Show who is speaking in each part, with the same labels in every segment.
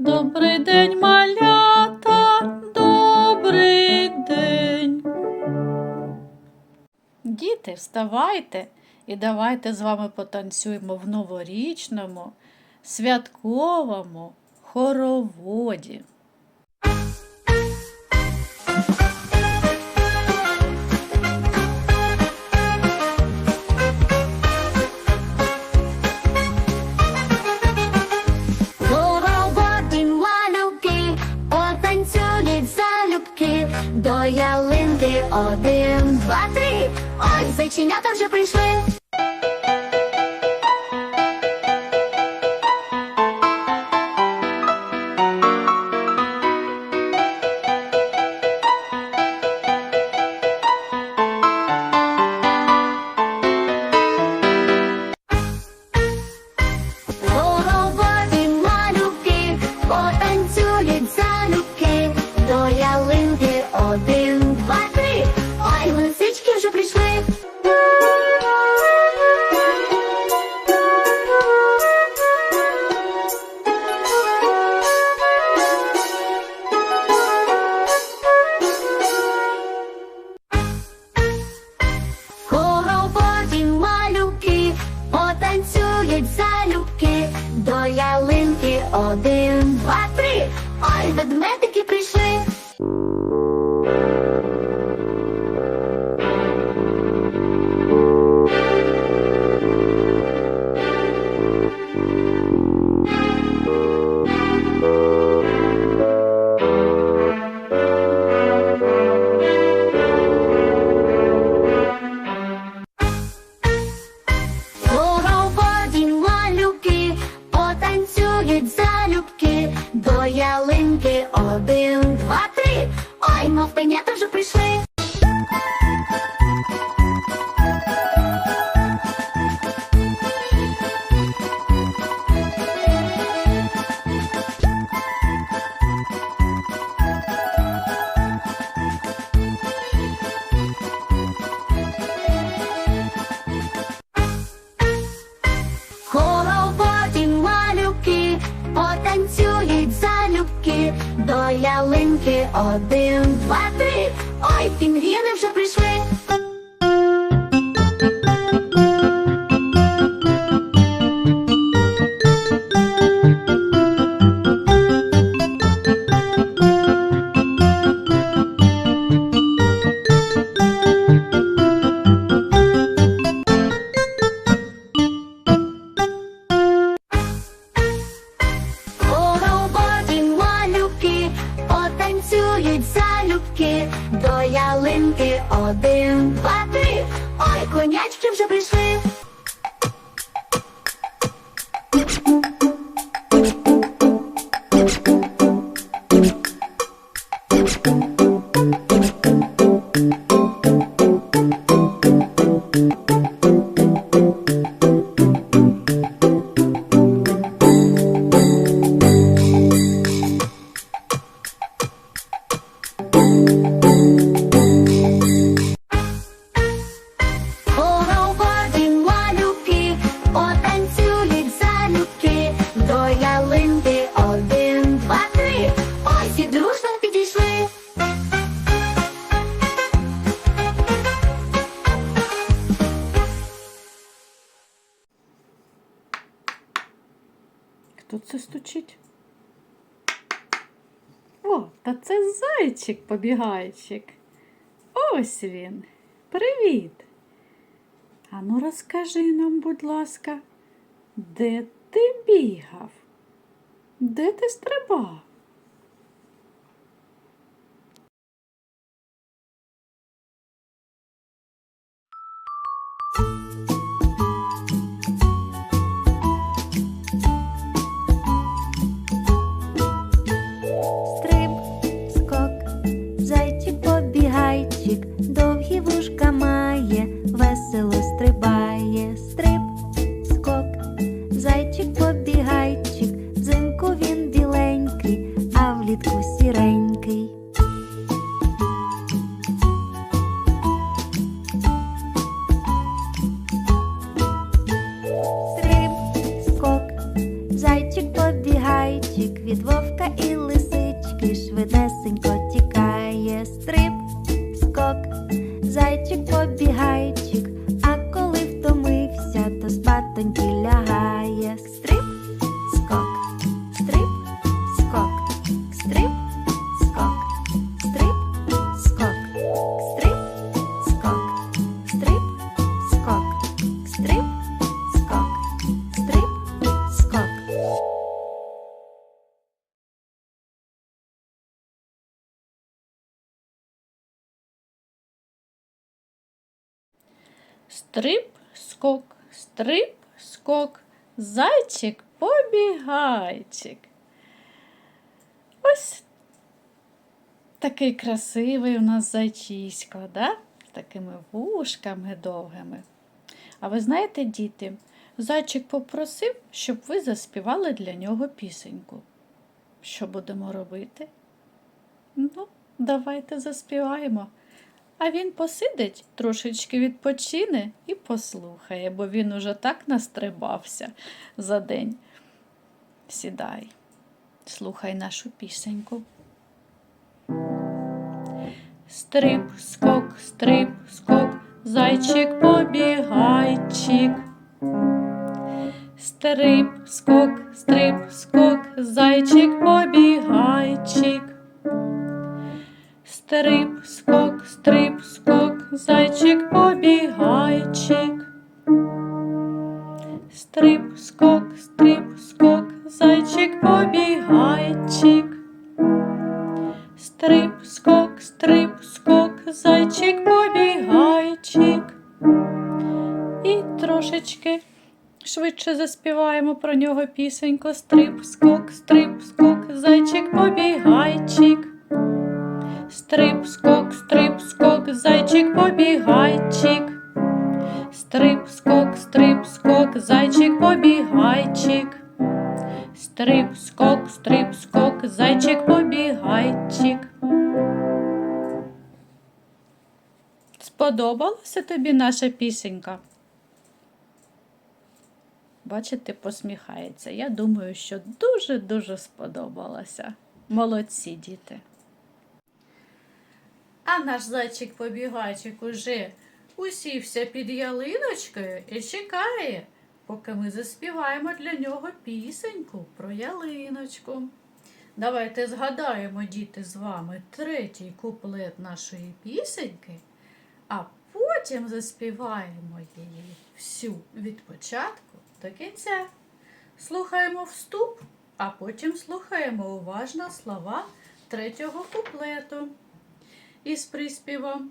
Speaker 1: Добрий день, малята, добрий день. Діти, вставайте і давайте з вами потанцюємо в новорічному, святковому хороводі.
Speaker 2: Ой, зайченята вже прийшли. Ведмедики прийшли. Один, два, три. Ой, пінгвіни вже прийшли. Потанцюють залюбки, до ялинки один, два, три. Ой, конячки вже прийшли.
Speaker 1: Це стучить? О, та це зайчик побігайчик. Ось він. Привіт. Ану, розкажи нам, будь ласка, де ти бігав? Де ти стрибав?
Speaker 3: Від вовка і лисички швидесенько Стрип, скок, стрип, скок,
Speaker 1: зайчик побігайчик. Ось такий красивий у нас зайчисько, да? з такими вушками довгими. А ви знаєте, діти, зайчик попросив, щоб ви заспівали для нього пісеньку. Що будемо робити? Ну, давайте заспіваємо. А він посидить, трошечки відпочине і послухає, бо він уже так настрибався за день. Сідай, слухай нашу пісеньку. Стрип, скок, стрип, скок, зайчик побігайчик. Стрип, скок, стрип, скок, зайчик побігайчик. Стрип, скок, стрип, скок, зайчик побігайчик. Стрип, скок, стрип, скок, зайчик побігайчик. Стрип, скок, стрип, скок, зайчик побігайчик. І трошечки швидше заспіваємо про нього пісеньку. Стрип, скок, стрип, скок, зайчик побігайчик. Стрип, скок, стрип, скок, зайчик побігайчик. Стрип, скок, стрип, скок, зайчик побігайчик. Стрип, скок, стрип, скок, зайчик побігайчик. Сподобалася тобі наша пісенька? Бачите, посміхається. Я думаю, що дуже-дуже сподобалася. Молодці діти. А наш зайчик-побігайчик уже усівся під ялиночкою і чекає, поки ми заспіваємо для нього пісеньку про ялиночку. Давайте згадаємо, діти, з вами третій куплет нашої пісеньки, а потім заспіваємо її всю від початку до кінця. Слухаємо вступ, а потім слухаємо уважно слова третього куплету із приспівом.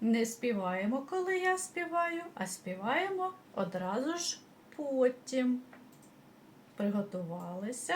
Speaker 1: Не співаємо, коли я співаю, а співаємо одразу ж потім. Приготувалися.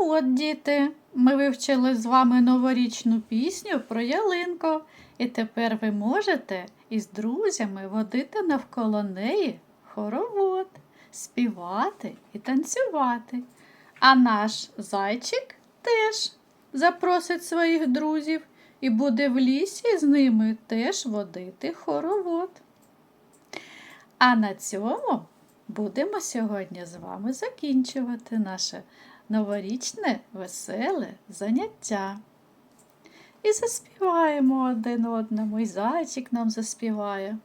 Speaker 1: От, діти, ми вивчили з вами новорічну пісню про ялинку, і тепер ви можете із друзями водити навколо неї хоровод, співати і танцювати. А наш зайчик теж запросить своїх друзів і буде в лісі з ними теж водити хоровод. А на цьому будемо сьогодні з вами закінчувати наше новорічне веселе заняття. І заспіваємо один одному, і зайчик нам заспіває.